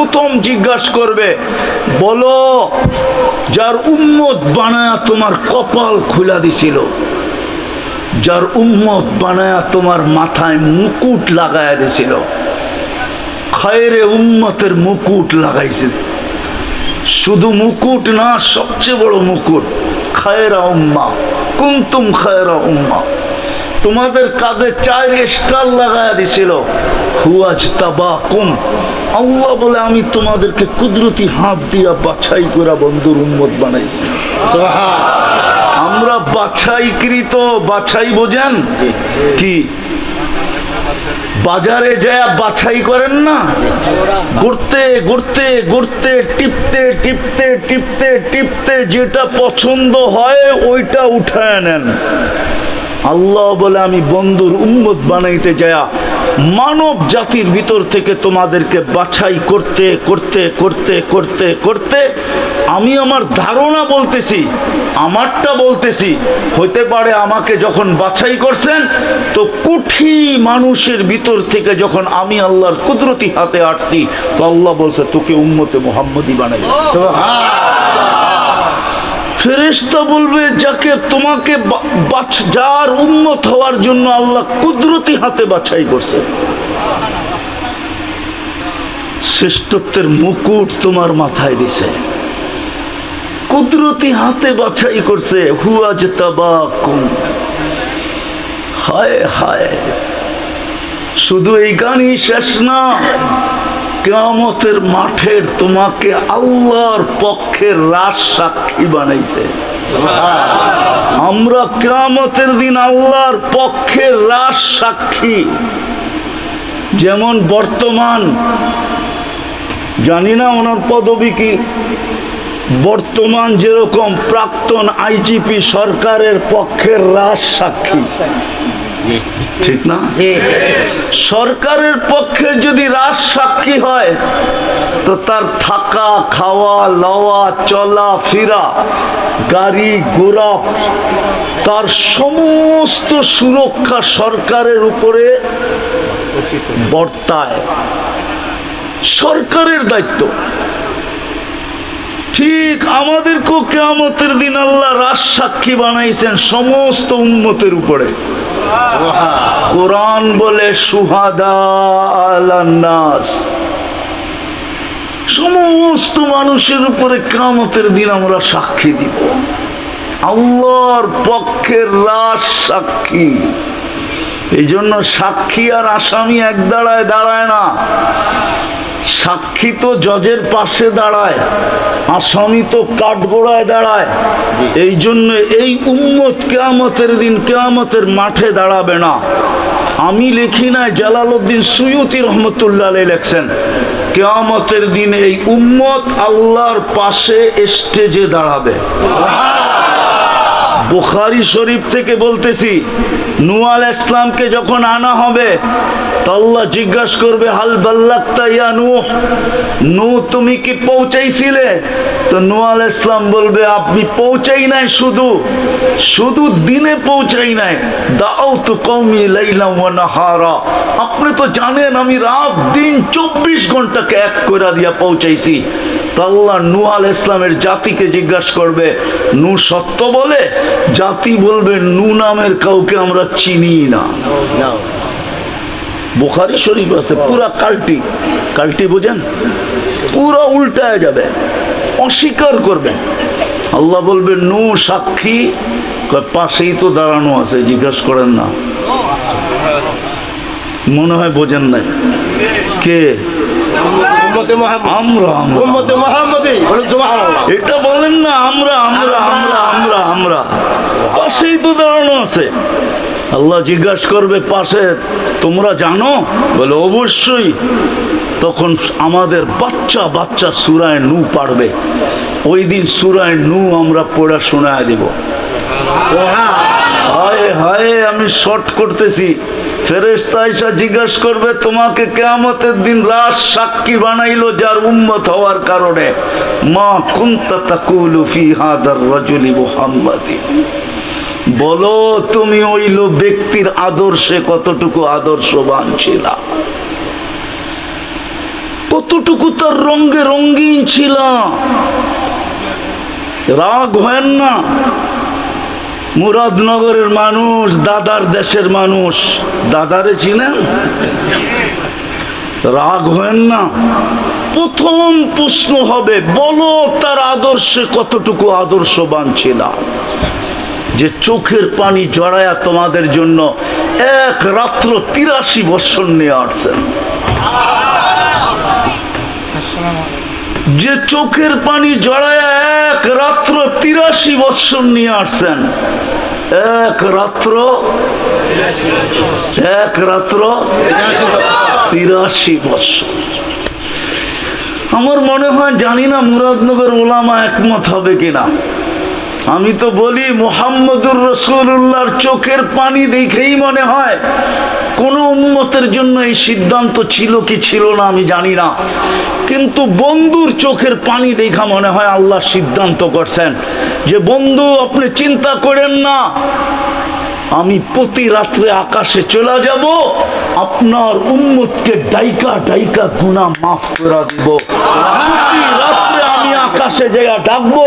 প্রথম জিজ্ঞাসা করবে, বলো, যার উম্মত বানায়া তোমার কপাল খুলা দিছিল, যার উম্মত বানায়া তোমার মাথায় মুকুট লাগায়া দিছিল, খায়রে উম্মতের মুকুট লাগাইছে শুধু মুকুট না, সবচেয়ে বড় মুকুট, খায়রা উম্মা, কুন্তুম খায়রা উম্মা। তোমাদের কাঁধে চার স্টার লাগায়া দিছিল হুয়াজ তাবাকুম আল্লাহ বলে আমি তোমাদেরকে কুদরতি হাত দিয়া বাছাই করা বন্ধুর উম্মত বানাইছি। আমরা বাছাইকৃত বাছাই বোঝেন? কি? বাজারে যায় বাছাই করেন না? ঘুরতে ঘুরতে ঘুরতে টিপতে টিপতে টিপতে টিপতে যেটা পছন্দ হয় ওইটা উঠায় নেন। আল্লাহ বলে আমি বন্ধুর উম্মত বানাইতে যায়া মানব জাতির ভিতর থেকে তোমাদেরকে বাছাই করতে করতে করতে করতে করতে আমি আমার ধারণা বলতেছি, আমারটা বলতেছি। হইতে পারে আমাকে যখন বাছাই করছেন, তো কুঠি মানুষের ভিতর থেকে যখন আমি আল্লাহর কুদরতি হাতে আসছি, তো আল্লাহ বলছে, তোকে উম্মতে মোহাম্মদী বানাই ফেরেশতা বলবে, যাকে তোমাকে যার উন্নত হওয়ার জন্য আল্লাহ কুদরতি হাতে বাছাই করছে। শ্রেষ্ঠত্বের মুকুট তোমার মাথায় দিছে। কুদরতি হাতে বাছাই করছে। হুয়াজ তাবাকুম হায় হায়। শুধু এই গানই শেষ না। কেয়ামতের মাঠের তোমাকে আল্লাহর পক্ষে রাস সাক্ষী বানাইছে। আমরা কেয়ামতের দিন আল্লাহর পক্ষের রাস সাক্ষী। যেমন বর্তমান, জানি না ওনার পদবী কি বর্তমান যেরকম প্রাক্তন আইজিপি সরকারের পক্ষের রাস সাক্ষী। ঠিক না? সরকারের পক্ষে যদি রাজ সাক্ষী হয় তো তার থাকা খাওয়া লওয়া চলা ফিরা গাড়ি ঘোড়া তার সমস্ত সুরক্ষা সরকারের উপরে বর্তায়। সরকারের দায়িত্ব। ঠিক আমাদেরকেও কেয়ামতের দিন আল্লাহ রাজ সাক্ষী বানাইছেন সমস্ত উন্মতের উপরে। কোরআন বলে সুহাদা আলান্নাস সমস্ত মানুষের উপরে কামতের দিন আমরা সাক্ষী দিব। আল্লাহর পক্ষের রাস সাক্ষী। এই জন্য সাক্ষী আর আসামি এক দাঁড়ায় দাঁড়ায় না। সাক্ষী তো জজের পাশে দাঁড়ায় আসামি তো কাঠগোড়ায় দাঁড়ায়। এই জন্য এই উম্মত কেয়ামতের দিন কেয়ামতের মাঠে দাঁড়াবে না। আমি লিখি না জালালউদ্দিন সুয়ুতি রহমতুল্লাহ লেখছেন কেয়ামতের দিন এই উম্মত আল্লাহর পাশে স্টেজে দাঁড়াবে। বুখারি শরীফ থেকে বলতেছি নুয়াল ইসলামকে যখন আনা হবে, তো আল্লাহ জিজ্ঞাসা করবে, হাল বাল্লাক্তা ইয়া নু নূহ, তুমি কি পৌঁছাইছিলে? তো নুয়াল ইসলাম বলবে, আপনি পৌঁছাই নাই শুধু শুধু দিনে পৌঁছাই নাই। দাও তো কমি লাইলাম আপনি তো জানেন, আমি রাত দিন চব্বিশ ঘন্টাকে এক করে দিয়া পৌঁছাইছি। তো আল্লাহ নূহ আল ইসলামের জাতিকে জিজ্ঞাসা করবে নু সত্য বলে? জাতি বলবে নু নামের কাউকে আমরা চিনি না। বুখারি শরীফ আছে পুরা কাল্টি। কাল্টি বোঝেন? পুরা উল্টায় যাবে অস্বীকার করবে। আল্লাহ বলবে নু সাক্ষী। পাশেই তো দাঁড়ানো আছে জিজ্ঞাসা করেন না। মনে হয় বোঝেন নাই। কে? উম্মতে মুহাম্মদ। আমরা আমরা। উম্মতে মুহাম্মদী বলুন সুবহানাল্লাহ। এটা বলেন না আমরা আমরা আমরা। আমরা আমরা পাশেই তো দাঁড়ানো আছে। আল্লাহ জিজ্ঞাসা করবে পাশে তোমরা জানো? বলে অবশ্যই। তখন আমাদের বাচ্চা বাচ্চা সুরায় নু পারবে ওই দিন সুরায় নু আমরা পড়া শোনায় দিব। আমি শর্ট করতেছি। করবে, তোমাকে দিন সাক্ষী যার উম্মত হওয়ার কারণে? মা বলো, তুমি ওই ব্যক্তির আদর্শে কতটুকু আদর্শবান ছিলা? কতটুকু তার রঙ্গে রঙ্গিন ছিল? রাগ হয় না। মুরাদনগরের মানুষ, দাদার দেশের মানুষ। দাদারে চিনেন? রাগ হয় না। প্রথম প্রশ্ন হবে, বলো তার আদর্শে কতটুকু আদর্শবান ছিল? যে চোখের পানি জড়ায়া তোমাদের জন্য এক রাত্র তিরাশি বৎসর নিয়ে আসছেন। যে চোখের পানি জড়ায় এক রাত্র তিরাশি বৎসর নিয়ে আসছেন। এক রাত্র এক রাত্র তিরাশি বৎসর। আমার মনে হয় জানি না মুরাদনগর ওলামা একমত হবে কিনা। আমি তো বলি, মোহাম্মদুর রসুল্লাহর চোখের পানি দেখেই মনে হয় কোন উন্মতের জন্য এই সিদ্ধান্ত ছিল কি ছিল না, আমি জানি না। কিন্তু বন্ধুর চোখের পানি দেখা মনে হয় আল্লাহ সিদ্ধান্ত করছেন যে, বন্ধু, আপনি চিন্তা করেন না। আমি প্রতি রাত্রে আকাশে চলে যাব, আপনার উন্মতকে ডাইকা ডাইকা গুণা মাফ করে দিব। রাত্রে আমি আকাশে জায়গা ডাকবো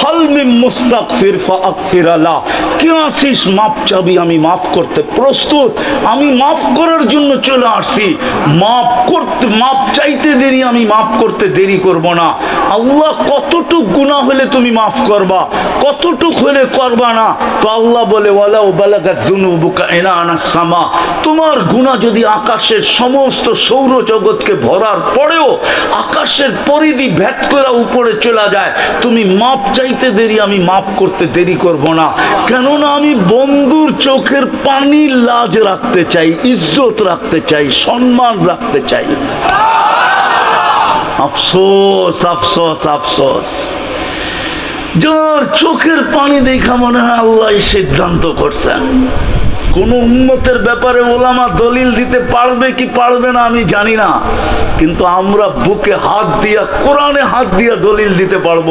হালমি মুস্তাক ফিরফা আকফির আল্লাহ কে আসিস মাপ চাবি আমি মাফ করতে প্রস্তুত। আমি মাফ করার জন্য চলে মাফ করতে মাপ চাইতে দেরি, আমি মাফ করতে দেরি করব না। আল্লাহ কতটুক গুণা হলে তুমি মাফ করবা, কতটুক হলে করবা না? তো আল্লাহ বলে দুনুবুকা এনা আনা সামা। তোমার গুণা যদি আকাশের সমস্ত সৌর জগৎকে ভরার পরেও আকাশের পরিধি ভেদ করা উপরে চলে যায়, তুমি মাপ চাইতে দেরি, আমি মাপ করতে দেরি করব না। কেননা আমি বন্ধুর চোখের পানি লাজ রাখতে চাই, ইজ্জত রাখতে চাই, সম্মান রাখতে চাই। আফসোস আফসোস আফসোস। যার চোখের পানি দেখা মনে হয় আল্লাহ সিদ্ধান্ত করছেন। কোন উন্মতের ব্যাপারে ওলামা দলিল দিতে পারবে কি পারবে না আমি জানি না। কিন্তু আমরা বুকে হাত দিয়া, কোরআনে হাত দিয়া দলিল দিতে পারব।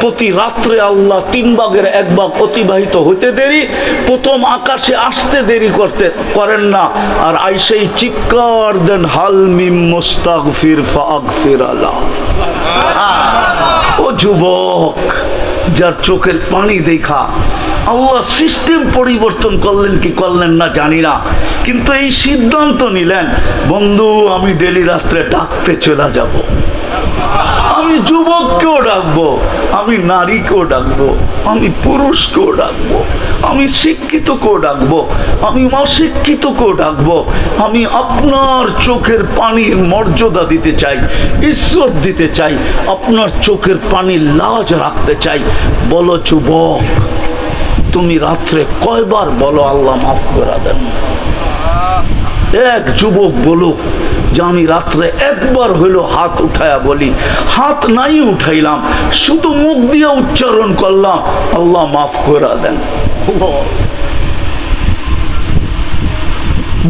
প্রতি রাত্রে আল্লাহ তিন ভাগের এক ভাগ অতিবাহিত হতে দেরি, প্রথম আকাশে আসতে দেরি করতে করেন না। আর আইসেই চিৎকার দেন, হাল মিম মোস্তাক ফির ফির আল্লাহ ও যুবক যার চোখের পানি দেখা। আল্লাহ সিস্টেম পরিবর্তন করলেন কি করলেন না জানি না। কিন্তু এই সিদ্ধান্ত নিলেন, বন্ধু, আমি ডেলি রাত্রে ডাকতে চলে যাব। আমি যুবককেও ডাকবো, আমি নারীকেও ডাকবো, আমি পুরুষকেও ডাকবো, আমি শিক্ষিত শিক্ষিতকেও ডাকবো, আমি অশিক্ষিতকেও ডাকবো, আমি আপনার চোখের পানির মর্যাদা দিতে চাই ঈশ্বর দিতে চাই, আপনার চোখের পানির লাজ রাখতে চাই। বলো যুবক, তুমি রাত্রে কয়বার বলো আল্লাহ মাফ করে দেন? এক যুবক বলুক যে আমি রাত্রে একবার হইল হাত উঠায়া বলি, হাত নাই উঠাইলাম, শুধু মুখ দিয়ে উচ্চারণ করলাম, আল্লাহ মাফ করে দেন।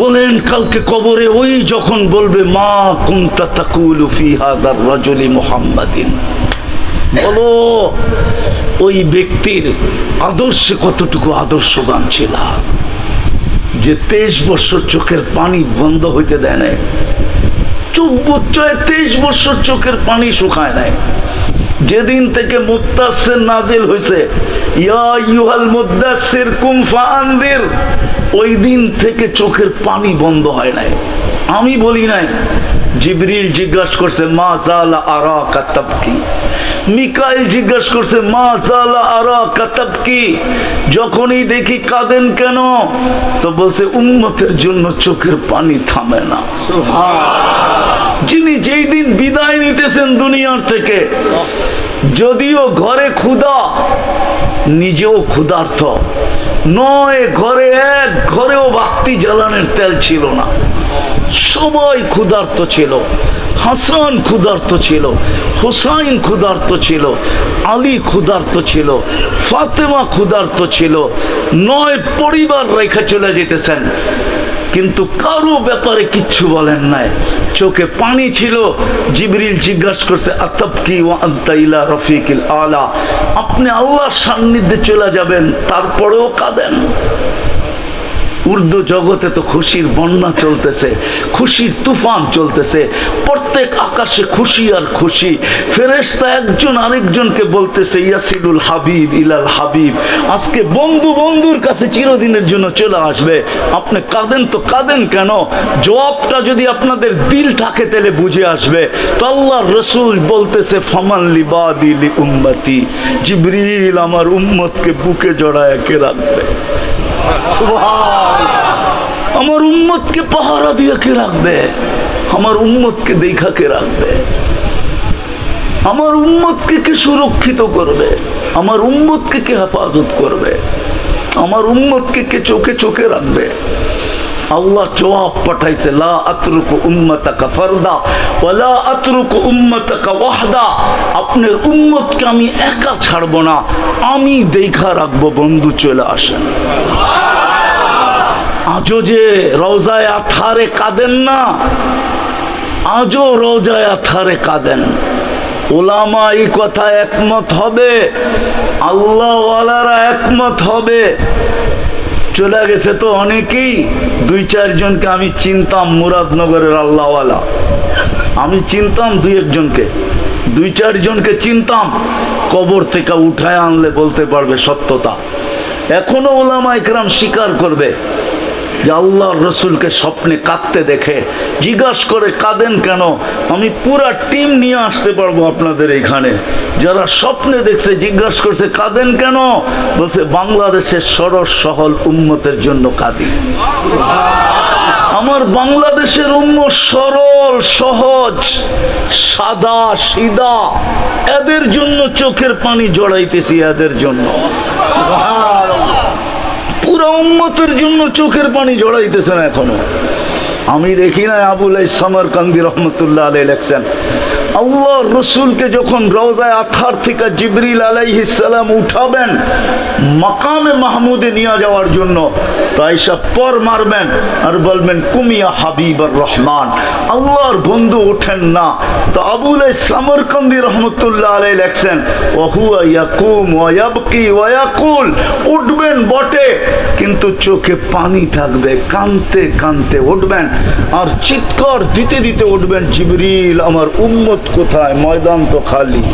বলেন, কালকে কবরে ওই যখন বলবে, মা কুন্তা তাকুলু ফি হাদার বলো, ওই ব্যক্তির আদর্শে কতটুকু আদর্শবান ছিল যে তেইশ বছর চোখের পানি বন্ধ হইতে দেয় নাই চব্বচয় তেইশ বছর চোখের পানি শুকায় নাই। যেদিন থেকে মুত্তাসের নাজিল হয়েছে ওই দিন থেকে চোখের পানি বন্ধ হয় নাই। আমি বলি নাই জিবরিল জিজ্ঞাসা করছে মা জালা আরা কাতাবকি মিকাইল জিজ্ঞাসা করছে মা জালা আরা কাতাবকি যখনই দেখি কাঁদেন কেন তো বলছে উন্মতের জন্য চোখের পানি থামে না। যিনি যেই দিন বিদায় নিতেছেন দুনিয়ার থেকে যদিও ঘরে ক্ষুধা, নিজেও ক্ষুধার্থ নয় ঘরে এক, ঘরেও বাতি জ্বালানের তেল ছিল না। সবাই ক্ষুধার্ত ছিল। হাসান ক্ষুধার্ত ছিল, হুসাইন ক্ষুধার্ত ছিল, আলী ক্ষুধার্ত ছিল, ফাতেমা ক্ষুধার্ত ছিল। নয় পরিবার রেখে চলে যেতেছেন। কিন্তু কারও ব্যাপারে কিচ্ছু বলেন নাই। চোখে পানি ছিল, জিবরিল জিজ্ঞাসা করছে, আতাবকি কি আনতা ইলা রফিকিল আলা? আপনি আল্লাহর সান্নিধ্যে চলে যাবেন, তারপরেও কাঁদেন। উর্দু জগতে তো খুশির বন্যা চলতেছে, খুশির তুফান চলতেছে, প্রত্যেক আকাশে খুশি আর খুশি। ফেরেশতা একজন আরেকজনকে বলতেছে ইয়াসিলুল হাবিব ইলাল হাবিব, আজকে বন্ধু বন্ধুর কাছে চিরদিনের জন্য চলে আসবে। আপনি কাঁদেন তো কাঁদেন কেন? জবাবটা যদি আপনাদের দিল থাকে তাহলে বুঝে আসবে। তো রসুল বলতেছে, ফমান লিবাদিলি উম্মতি। জিবরিল আমার উম্মতকে বুকে জড়ায় কে রাখবে। আমার উম্মতকে পাহারা দিয়ে কে রাখবে? আমার উম্মতকে দেখা কে রাখবে? আমার উম্মতকে কে সুরক্ষিত করবে? আমার উম্মতকে কে হেফাজত করবে? আমার উম্মতকে কে চোখে চোখে রাখবে? আল্লাহ জবাব পাঠাইছে, লা আতরুকু উম্মতাকা ফারদা ওয়ালা আতরুকু উম্মতাকা ওয়াহদা। আপনার উম্মতকে আমি একা ছাড়বো না, আমি দেখা রাখব, বন্ধু চলে আসেন। আজও যে রওজায় আথারে কাঁদেন না, আজও রওজায় আথারে কাঁদেন। ওলামা এই কথা একমত হবে, আল্লাহওয়ালারা একমত হবে। চলে গেছে তো অনেকেই। দুই চারজনকে আমি চিনতাম মুরাদনগরের আল্লাহওয়ালা। আমি চিনতাম দুই একজনকে দুই চারজনকে চিনতাম, কবর থেকে উঠায় আনলে বলতে পারবে সত্যতা। এখনও ওলামা ইকরাম স্বীকার করবে যে আল্লাহর রসুলকে স্বপ্নে কাঁদতে দেখে, জিজ্ঞাস করে, কাঁদেন কেন? আমি পুরা টিম নিয়ে আসতে পারব আপনাদের এইখানে যারা স্বপ্নে দেখছে, জিজ্ঞাসা করছে, কাঁদেন কেন? বলছে, বাংলাদেশের সরস সহল উন্মতের জন্য কাঁদি। আমার বাংলাদেশের উম্ম সরল, সহজ, সাদা সিদা এদের জন্য চোখের পানি জড়াইতেছি, এদের জন্য। পুরো উন্মতের জন্য চোখের পানি জড়াইতেছে না এখনও। আমি দেখি না আবুল ইসলামর কান্দি রহমতুল্লাহ আলী লেখছেন। আল্লাহ রসুলকে যখন রওজায় আথার থেকে জিবরিল আলাইহিসালাম উঠাবেন, মাকামে মাহমুদে নিয়ে যাওয়ার জন্য তাই সব পর মারবেন আর বলবেন, কুমিয়া হাবিব আর রহমান, আল্লাহর বন্ধু ওঠেন না। তো আবুল ইসলামর কান্দি রহমতুল্লাহ আলাই লেখছেন, ওহুয়া ইয়াকুম ওয়াবকি ওয়াকুল উঠবেন বটে, কিন্তু চোখে পানি থাকবে, কানতে কানতে উঠবেন, আর চিৎকার দিতে দিতে উঠবেন, জিবরিল, আমার উম্মত কোথায়? ময়দান তো খালি।